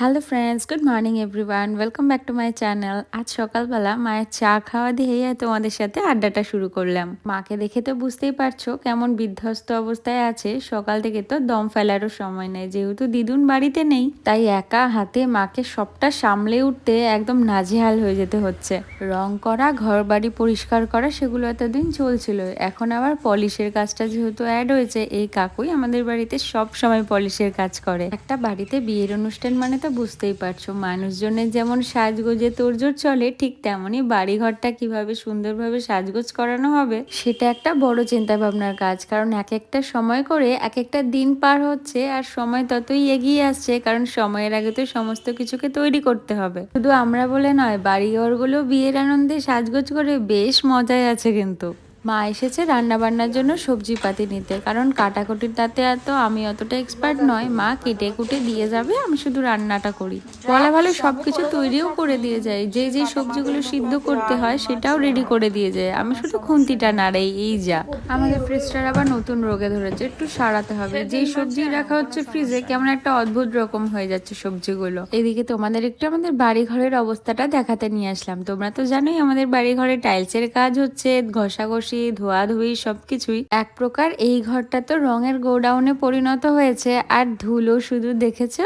Hello friends good morning everyone welcome back to my channel আজ সকালবেলা মায়ের চা খাওয়া দিয়েই তোমাদের সাথে আড্ডাটা শুরু করলাম। মাকে দেখে তো বুঝতেই পারছ কেমন বিধ্বস্ত অবস্থায় আছে। সকাল থেকে তো দম ফেলারও সময় নেই। যেহেতু দিদুন বাড়িতে নেই, তাই একা হাতে মাকে সবটা সামলে উঠতে একদম নাজেহাল হয়ে যেতে হচ্ছে। রং করা ঘর বাড়ি পরিষ্কার করা, সেগুলো এতদিন চলছিল। এখন আবার পলিশের কাজটা যেহেতু অ্যাড হয়েছে, এই কাকুই আমাদের বাড়িতে সব সময় পলিশের কাজ করে। একটা বাড়িতে বিয়ের অনুষ্ঠান মানে তো বুঝতেই পারছ। মানুষজনের যেমন সাজগোজে তোরজোর চলে, ঠিক তেমনই বাড়িঘরটা কীভাবে সুন্দরভাবে সাজগোজ করানো হবে, সেটা একটা বড় চিন্তা ভাবনার কাজ। কারণ এক একটা সময় করে এক একটা দিন পার হচ্ছে আর সময় ততই এগিয়ে আসছে, কারণ সময়ের আগে তো সমস্ত কিছুকে তৈরি করতে হবে। শুধু আমরা বলে নয়, বাড়িঘরগুলো বিয়ের আনন্দে সাজগোজ করে বেশ মজায় আছে কিন্তু। মা এসেছে রান্না বান্নার জন্য সবজি পাতি নিতে। কারণ কাটাকুটির তাতে এত আমি অতটা এক্সপার্ট নয়। মা কেটে কুটে দিয়ে যাবে, আমি শুধু রান্নাটা করি। বলা ভালো সবকিছু তৈরিও করে দিয়ে যায়। যে যে সবজিগুলো সিদ্ধ করতে হয় সেটাও রেডি করে দিয়ে যায়। আমি শুধু খুন্তিটা নাড়াই, এই যা। আমাদের ফ্রিজটার আবার নতুন রোগে ধরেছে। একটু সারাতে হবে। যেই সবজি রাখা হচ্ছে ফ্রিজে কেমন একটা অদ্ভুত রকম হয়ে যাচ্ছে সবজিগুলো। এদিকে তোমাদের একটু আমাদের বাড়ি ঘরের অবস্থাটা দেখাতে নিয়ে আসলাম। তোমরা তো জানোই আমাদের বাড়ি ঘরে টাইলসের কাজ হচ্ছে ঘষা ঘষাঘষি ধোয়াধুয়ি সবকিছুই এক প্রকার এই ঘরটা তো রঙের গোডাউনে পরিণত হয়েছে। আর ধুলো শুধু দেখেছ?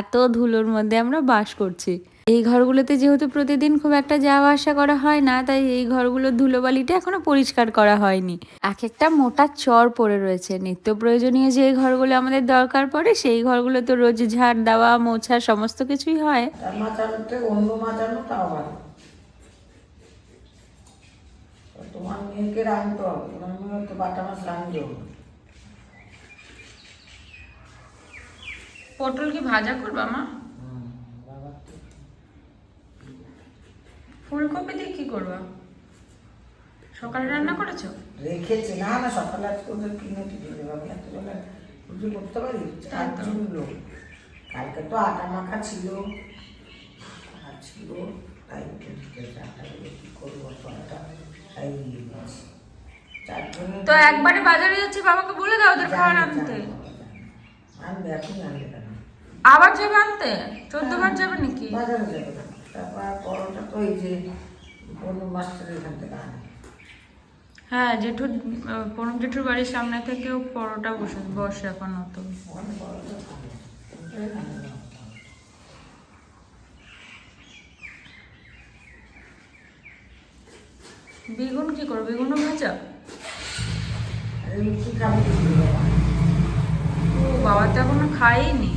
এত ধুলোর মধ্যে আমরা বাস করছি। এই ঘরগুলোতে যেহেতু প্রতিদিন খুব একটা যাওয়া আসা করা হয় না, তাই এই ঘরগুলো ধুলোবালিটা এখনও পরিষ্কার করা হয়নি। এক একটা মোটা চর পড়ে রয়েছে। নিত্য প্রয়োজনীয় যে ঘরগুলো আমাদের দরকার পড়ে, সেই ঘরগুলো তো রোজ ঝাড় দেওয়া, মোছা সমস্ত কিছুই হয় তো তোমার মেয়েকে রাঁধতে হবে তোমার মেয়ে তো বাটা মাছ রাঁধতে হবে। পটল কি ভাজা করবা মা? ফুলকপি দিয়ে কি করবা? সকালে রান্না করেছ? রেখেছে। না না সকালে আজকে ওদের কিনে টিফিন দেবো আমি এত বেলা রুটি করতে পারি চারজন লোক কালকে তো আটা মাখা ছিল। আর ছিল। তাই বেলে কী করব? আটা তো একবারে বাজারে যাচ্ছি বাবাকে বলে দাও ওদের খাবার আনতে। আবার যাবে আনতে? চোদ্দ বার যাবে নাকি? বাজারে যাবে তারপর পরোটা তো এই যে কোনো মাস্টার এখান থেকে আনে। হ্যাঁ জেঠুর পরম জেঠুর বাড়ির সামনে থেকেও পরোটা বসে বসে এখন নতুন ওখানে পরোটা খাবে ওটাই আনে না। বেগুন কি করো বেগুনও ভাজা? ও বাবা তো এখনও খাইনি।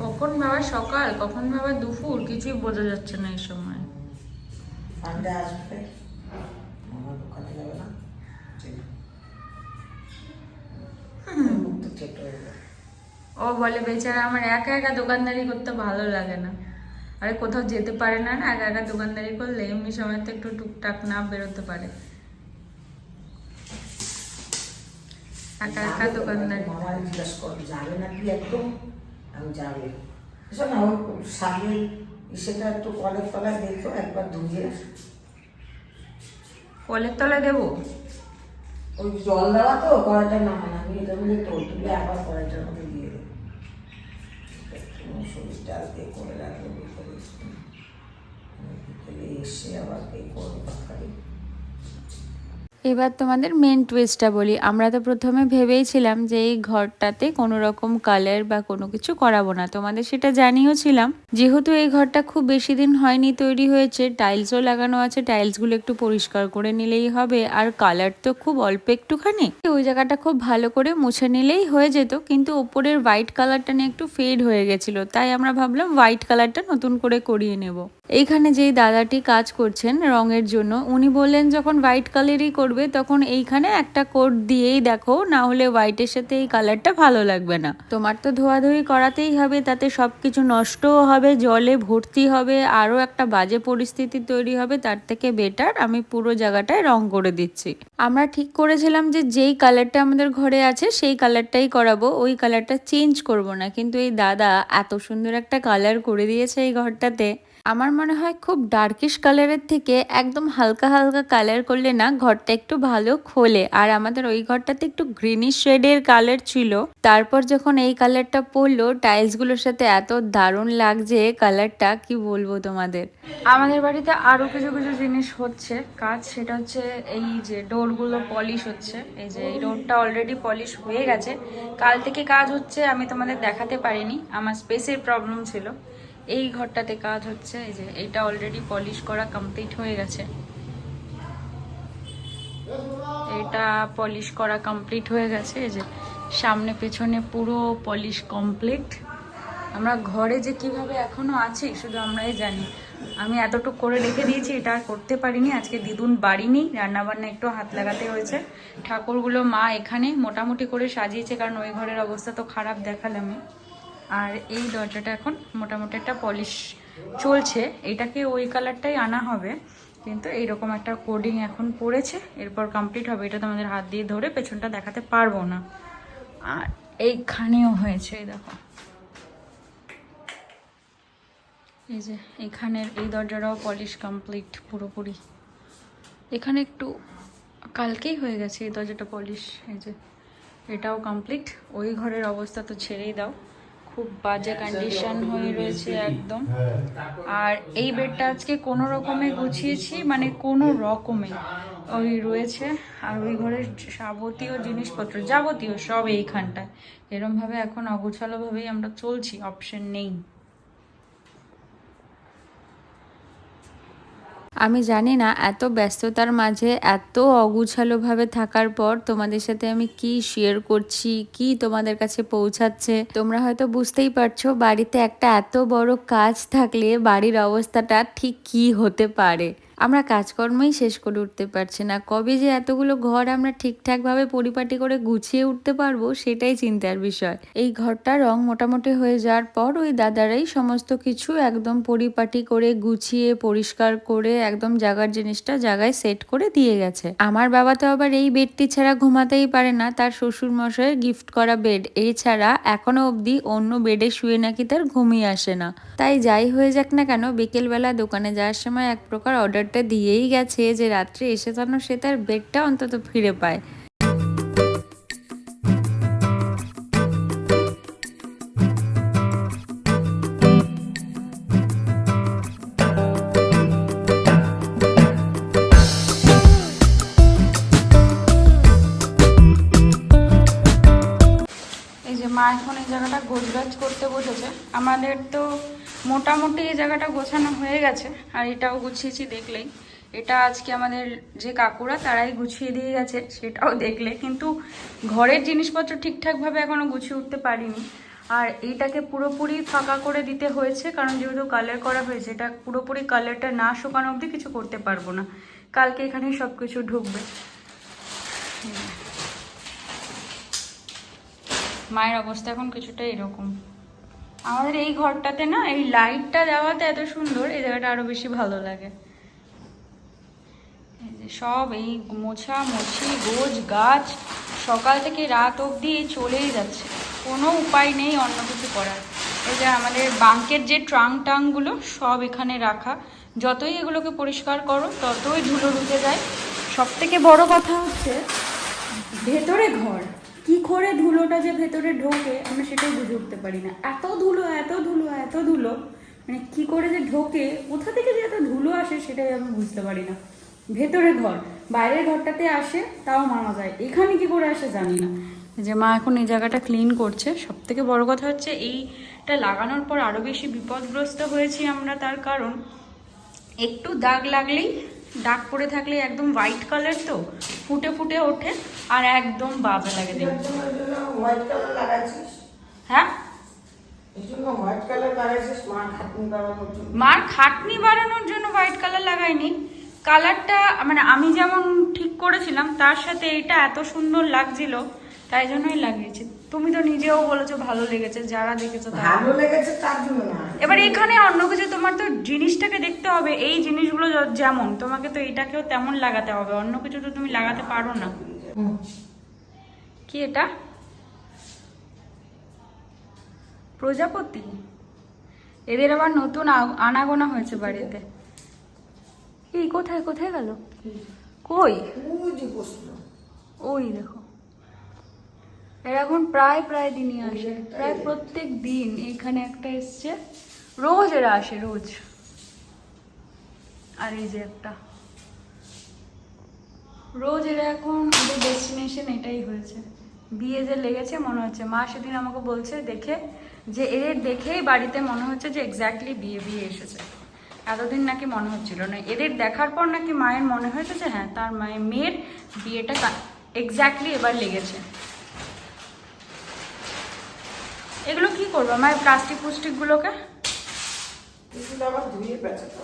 কখন বাবা সকাল? কখন বাবা দুপুর? কিছুই বোঝা যাচ্ছে না এই সময়। আসবে। ও বলে বেচারা আমার একা একা দোকানদারি করতে ভালো লাগে না। আরে কোথাও যেতে পারে না না একা একা দোকানদারি করলে এমনি সময় তো একটু টুকটাক না বেরোতে পারে। একা একা দোকানদারি। মামার জিজ্ঞাসা করো যাবে নাকি একদম? আমি যাবে। না ওই সামনে সেটা একটু কলের তলায় দেখো একবার ধুয়ে। কলের তলায় দেবো? ওই জল দেওয়া তো কড়াইটা নামান। আমি এটা বলে তো তুলে আবার কড়াইটার মধ্যে দিয়ে দেবো। দিয়ে করে রাখব। বিকেলে এসে আবার এই করব তরকারি এবার তোমাদের মেন টুইস্টটা বলি। আমরা তো প্রথমে ভেবেইছিলাম যে এই ঘরটাতে কোনো রকম কালার বা কোনো কিছু করাবো না। তোমাদের সেটা জানিয়েও ছিলাম। যেহেতু এই ঘরটা খুব বেশি দিন হয়নি তৈরি হয়েছে টাইলসও লাগানো আছে টাইলসগুলো একটু পরিষ্কার করে নিলেই হবে। আর কালার তো খুব অল্প একটুখানি। ওই জায়গাটা খুব ভালো করে মুছে নিলেই হয়ে যেত, কিন্তু ওপরের হোয়াইট কালারটা নিয়ে একটু ফেড হয়ে গেছিল। তাই আমরা ভাবলাম হোয়াইট কালারটা নতুন করে করিয়ে নেব। এইখানে যেই দাদাটি কাজ করছেন রঙের জন্য, উনি বললেন যখন হোয়াইট কালারই করবে তখন এইখানে একটা কোট দিয়েই দেখো, না হলে হোয়াইটের সাথে এই কালারটা ভালো লাগবে না। তোমার তো ধোয়াধুয়ি করাতেই হবে, তাতে সব কিছু নষ্টও হবে, জলে ভর্তি হবে, আরও একটা বাজে পরিস্থিতি তৈরি হবে, তার থেকে বেটার আমি পুরো জায়গাটায় রং করে দিচ্ছি। আমরা ঠিক করেছিলাম যে যেই কালারটা আমাদের ঘরে আছে, সেই কালারটাই করাবো, ওই কালারটা চেঞ্জ করব না। কিন্তু এই দাদা এত সুন্দর একটা কালার করে দিয়েছে এই ঘরটাতে। আমার মনে হয় খুব ডার্কিশ কালারের থেকে একদম হালকা হালকা কালার করলে না ঘরটা একটু ভালো খোলে। আর আমাদের ওই ঘরটাতে একটু গ্রিনিশ শেডের কালার ছিল। তারপর যখন এই কালারটা পরলো টাইলসগুলোর সাথে এত দারুণ লাগছে কালারটা কি বলব তোমাদের? আমাদের বাড়িতে আরও কিছু কিছু জিনিস হচ্ছে। কাজ সেটা হচ্ছে এই যে ডোরগুলো পলিশ হচ্ছে। এই যে এই ডোরটা অলরেডি পলিশ হয়ে গেছে। কাল থেকে কাজ হচ্ছে, আমি তোমাদের দেখাতে পারিনি। আমার স্পেসের প্রবলেম ছিল। এই ঘরটাতে কাজ হচ্ছে, এই যে এটা অলরেডি পলিশ করা কমপ্লিট হয়ে গেছে। এটা পলিশ করা কমপ্লিট হয়ে গেছে, এই যে সামনে পেছনে পুরো পলিশ কমপ্লিট আমরা ঘরে যে কীভাবে এখনও আছি, শুধু আমরাই জানি। আমি এতটুকু করে রেখে দিয়েছি, এটা আর করতে পারিনি, আজকে দিদুন বাড়ি নেই, রান্নাবান্না একটু হাত লাগাতে হয়েছে। ঠাকুরগুলো মা এখানে মোটামুটি করে সাজিয়েছে, কারণ ওই ঘরের অবস্থা তো খারাপ দেখালামই। আর এই দরজাটা এখন মোটামুটি একটা পলিশ চলছে। এটাকে ওই কালারটাই আনা হবে। কিন্তু এইরকম একটা কোডিং এখন পড়েছে। এরপর কমপ্লিট হবে। এটা তোমাদের হাত দিয়ে ধরে পেছনটা দেখাতে পারব না। আর এইখানেও হয়েছে, এই দেখো। এই যে এখানের এই দরজাটাও পলিশ কমপ্লিট পুরোপুরি। এখানে একটু কালকেই হয়ে গেছে এই দরজাটা পলিশ এই যে এটাও কমপ্লিট ওই ঘরের অবস্থা তো ছেড়েই দাও। খুব বাজে কন্ডিশন হয়ে রয়েছে একদম। আর এই বেডটা আজকে কোনো রকমে গুছিয়েছি মানে কোনো রকমে। ওই রয়েছে, আর ওই ঘরের যাবতীয় জিনিসপত্র, যাবতীয় সব এইখানটায়। এরমভাবে এখন অগোছালোভাবেই আমরা চলছি অপশন নেই। আমি জানি না, এত ব্যস্ততার মাঝে, এত অগুছালোভাবে থাকার পর তোমাদের সাথে আমি কি শেয়ার করছি, কি তোমাদের কাছে পৌঁছাচ্ছে, তোমরা হয়তো বুঝতেই পারছ বাড়িতে একটা এত বড় কাজ থাকলে বাড়ির অবস্থাটা ঠিক কি হতে পারে। আমরা কাজকর্মই শেষ করে উঠতে পারছি না। কবে যে এতগুলো ঘর আমরা ঠিকঠাকভাবে পরিপাটি করে গুছিয়ে উঠতে পারব সেটাই চিন্তার বিষয়। এই ঘরটা রং মোটামুটি হয়ে যাওয়ার পর ওই দাদারাই সমস্ত কিছু একদম পরিপাটি করে গুছিয়ে, পরিষ্কার করে, একদম জাগার জিনিসটা জায়গায় সেট করে দিয়ে গেছে। আমার বাবা তো আবার এই বেডটি ছাড়া ঘুমাতেই পারে না, তার শ্বশুর মশাইয়ের গিফট করা বেড এছাড়া এখনও অবধি অন্য বেডে শুয়ে নাকি তার ঘুমিয়ে আসে না। তাই যাই হয়ে যাক না কেন, বিকেলবেলা দোকানে যাওয়ার সময় এক প্রকার অর্ডারটা দিয়েই গেছে যে রাত্রে এসে যেন সে তার বেডটা অন্তত ফিরে পায়। মা এখন এই জায়গাটা গোছগাছ করতে বসেছে। আমাদের তো মোটামুটি এই জায়গাটা গোছানো হয়ে গেছে। আর এটাও গুছিয়েছি দেখলেই। এটা আজকে আমাদের যে কাকুরা, তারাই গুছিয়ে দিয়ে গেছে, সেটাও দেখলে। কিন্তু ঘরের জিনিসপত্র ঠিকঠাকভাবে এখনও গুছিয়ে উঠতে পারিনি। আর এইটাকে পুরোপুরি ফাঁকা করে দিতে হয়েছে, কারণ যেহেতু কালার করা হয়েছে, এটা পুরোপুরি কালারটা না শুকানো অবধি কিছু করতে পারব না। কালকে এখানে সব কিছু ঢুকবে। মায়ের অবস্থা এখন কিছুটা এরকম। আমাদের এই ঘরটাতে না, এই লাইটটা দেওয়াতে এত সুন্দর, এই জায়গাটা আরও বেশি ভালো লাগে। সব, এই মোছা, মুছি, গোছ, গাছ, সকাল থেকে রাত অবধি চলেই যাচ্ছে। কোনো উপায় নেই অন্য কিছু করার। এই যে আমাদের বাঙ্কের যে ট্রাং টাংগুলো সব এখানে রাখা। যতই এগুলোকে পরিষ্কার করো, ততই ধুলো ঢুকে যায়। সব থেকে বড় কথা হচ্ছে, ভেতরে ঘর। কি করে ধুলোটা যে ভেতরে ঢোকে, আমরা সেটাই বুঝে উঠতে পারি না। এত ধুলো এত ধুলো এত ধুলো মানে কি করে যে ঢোকে, কোথা থেকে যে এত ধুলো আসে সেটাই আমি বুঝতে পারি না। ভেতরে ঘর, বাইরের ঘরটাতে আসে, তাও মানা যায়। এখানে কি করে আসে জানি না। যে মা এখন এই জায়গাটা ক্লিন করছে। সব থেকে বড় কথা হচ্ছে, এইটা লাগানোর পর আরও বেশি বিপদগ্রস্ত হয়েছি আমরা তার কারণ। একটু দাগ লাগলেই দাগ পড়ে থাকলে একদম হোয়াইট কালার তো ফুটে ফুটে ওঠে আর একদম বাজে লাগে দেখতে। হোয়াইট কালার লাগাইছিস? হ্যাঁ? মার খাটনি বাড়ানোর জন্য। হোয়াইট কালার লাগাইনি। কালারটা মানে আমি যেমন ঠিক করেছিলাম তার সাথে এটা এত সুন্দর লাগছিল তাই জন্যই লাগিয়েছি। তুমি তো নিজেও বলেছ ভালো লেগেছে যারা দেখেছ ভালো লেগেছে তার জন্য না। এবার এখানে অন্য কিছু তোমার তো জিনিসটাকে দেখতে হবে এই জিনিসগুলো যেমন তোমাকে তো এটাকেও তেমন লাগাতে হবে অন্য কিছু তো তুমি লাগাতে পারো না। কি এটা? প্রজাপতি? এদের আবার নতুন আনাগোনা হয়েছে বাড়িতে। এই কোথায় কোথায় গেল? কই? ওই দেখো। এরা এখন প্রায় প্রায় দিনই আসে। প্রায় প্রত্যেক দিন এখানে একটা এসছে। রোজ এরা আসে, রোজ। আর এই যে একটা। রোজ এরা এখন ওদের ডেস্টিনেশন এটাই হয়েছে। বিয়ে যে লেগেছে, মনে হচ্ছে। মা সেদিন আমাকে বলছে, দেখে, যে এদের দেখেই বাড়িতে মনে হচ্ছে যে এক্স্যাক্টলি বিয়ে বিয়ে এসেছে। এতদিন নাকি মনে হচ্ছিল না। এদের দেখার পর নাকি মায়ের মনে হয়েছে যে হ্যাঁ তার মায়ের মেয়ের বিয়েটা এক্স্যাক্টলি এবার লেগেছে। এগুলো কি করব? আমার প্লাস্টিক পুস্টিকগুলোকে এগুলো আবার ধুয়ে বেঁচাতে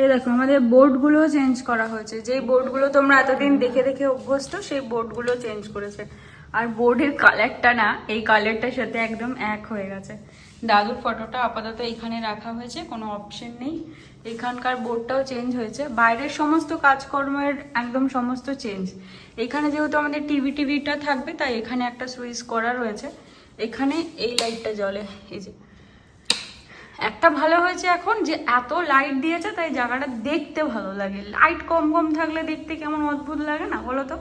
এই দেখো, আমাদের বোর্ডগুলো চেঞ্জ করা হয়েছে। যেই বোর্ডগুলো তোমরা এতদিন দেখে দেখে অভ্যস্ত, সেই বোর্ডগুলো চেঞ্জ করেছে। আর বোর্ডের কালারটা না, এই কালারটার সাথে একদম এক হয়ে গেছে। দাদুর ফটোটা আপাতত এখানে রাখা হয়েছে, কোনো অপশন নেই। এখানকার বোর্ডটাও চেঞ্জ হয়েছে। বাইরের সমস্ত কাজকর্মের একদম সমস্ত চেঞ্জ এখানে যেহেতু আমাদের টিভি টিভিটা থাকবে, তাই এখানে একটা সুইচ করা রয়েছে। এখানে এই লাইটটা জ্বলে, এই যে। একটা ভালো হয়েছে এখন যে এত লাইট দিয়েছে, তাই জায়গাটা দেখতে ভালো লাগে। লাইট কম কম থাকলে দেখতে কেমন অদ্ভুত লাগে না, বলো তো?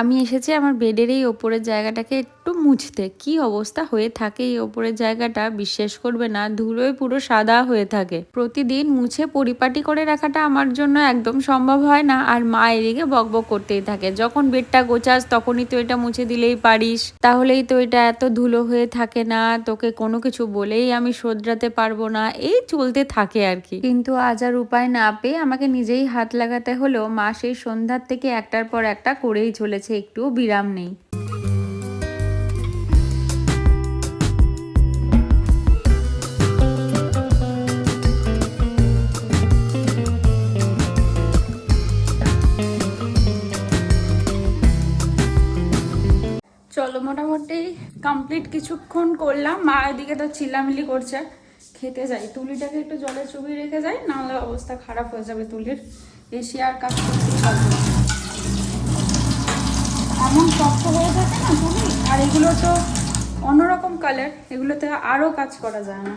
আমি এসেছি আমার বেডের এই ওপরের জায়গাটাকে একটু মুছতে। কি অবস্থা হয়ে থাকে এই ওপরের জায়গাটা বিশ্বাস করবে না, ধুলোয় পুরো সাদা হয়ে থাকে। প্রতিদিন মুছে পরিপাটি করে রাখাটা আমার জন্য একদম সম্ভব হয় না, আর মা এদিকে বকবক করতেই থাকে। যখন বেডটা গোছাস তখনই তো এটা মুছে দিলেই পারিস। তাহলেই তো এটা এত ধুলো হয়ে থাকে না, তোকে কোনো কিছু বলেই আমি শোধরাতে পারব না, এই চলতে থাকে আর কি। কিন্তু আজ আর উপায় না পেয়ে আমাকে নিজেই হাত লাগাতে হলো। মা সেই সন্ধ্যার থেকে একটার পর একটা করেই চলেছে। একটুও বিরাম নেই। চলো, মোটামুটি কমপ্লিট কিছুক্ষণ করলাম। মা এদিকে তো চিল্লামিলি করছে। খেতে যাই। তুলিটাকে একটু জলে চুবিয়ে রেখে যাই, নাহলে অবস্থা খারাপ হয়ে যাবে তুলির। এসে আর কাজ করতে। এমন শক্ত হয়ে থাকে না তুলি আর এগুলো তো অন্যরকম কালার এগুলোতে আরও কাজ করা যায় না।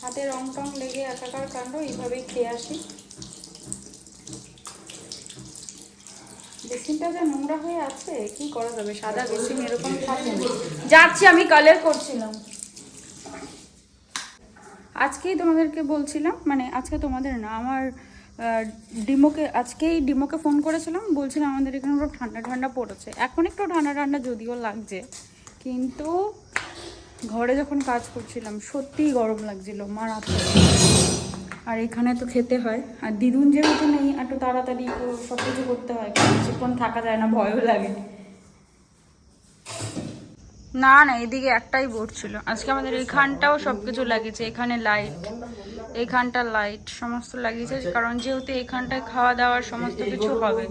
হাতে রং টং লেগে একাকার কাণ্ড, এইভাবেই খেয়ে আসি। বেসিনটা যে নোংরা হয়ে আছে, কি করা যাবে? সাদা বেসিন এরকম থাকে যাচ্ছি, আমি কালার করছিলাম। আজকেই তোমাদেরকে বলছিলাম মানে আজকে তোমাদের না, আমার ডিমোকে, আজকেই ডিমোকে ফোন করেছিলাম বলছিলাম আমাদের এখানে পুরো ঠান্ডা ঠান্ডা পড়েছে। এখন একটু ঠান্ডা ঠান্ডা যদিও লাগছে, কিন্তু ঘরে যখন কাজ করছিলাম, সত্যিই গরম লাগছিল, মারাত্মক। আর এখানে তো খেতে হয়, আর দিদুন যেহেতু নেই একটু তাড়াতাড়ি সব কিছু করতে হয়, কারণ বেশিক্ষণ থাকা যায় না, ভয়ও লাগে। না না, এদিকে একটাই বোর্ড ছিল। আজকে আমাদের এখানটাও সবকিছু লাগিয়েছে, এখানে লাইট এখানটা লাইট সমস্ত লাগিয়েছে কারণ যেহেতু এখানটায় খাওয়া দাওয়ার সমস্ত কিছু হবে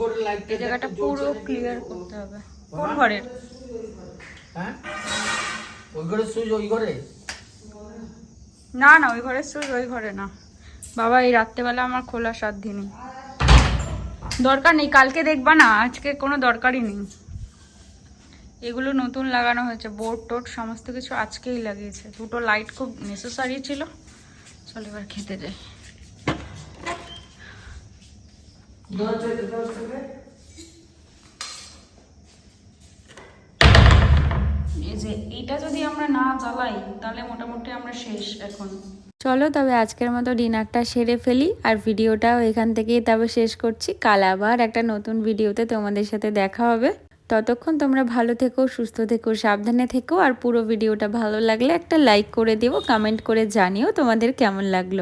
এই জায়গাটা পুরো ক্লিয়ার করতে হবে। কোন ঘরের? হ্যাঁ? না না ওই ঘরের সুইচ ওই ঘরে না। বাবা এই রাত্রেবেলা আমার খোলা সাধ্যি নেই। দরকার নেই কালকে দেখবা না আজকে কোনো দরকারই নেই। এগুলো নতুন লাগানো হয়েছে বোর্ড টোর্ড সমস্ত কিছু আজকেই লাগিয়েছে। দুটো লাইট খুব নেসেসারি ছিল। চল এবার খেতে যাই যদি আমরা না শেষ এখন। চলো তবে আজকের মতো ডিনারটা সেরে ফেলি, আর ভিডিওটাও এখান থেকেই তবে শেষ করছি। কাল আবার একটা নতুন ভিডিওতে তোমাদের সাথে দেখা হবে। ততক্ষণ তোমরা ভালো থেকো, সুস্থ থেকো, সাবধানে থেকো, আর পুরো ভিডিওটা ভালো লাগলে একটা লাইক করে দিও কমেন্ট করে জানিও তোমাদের কেমন লাগল।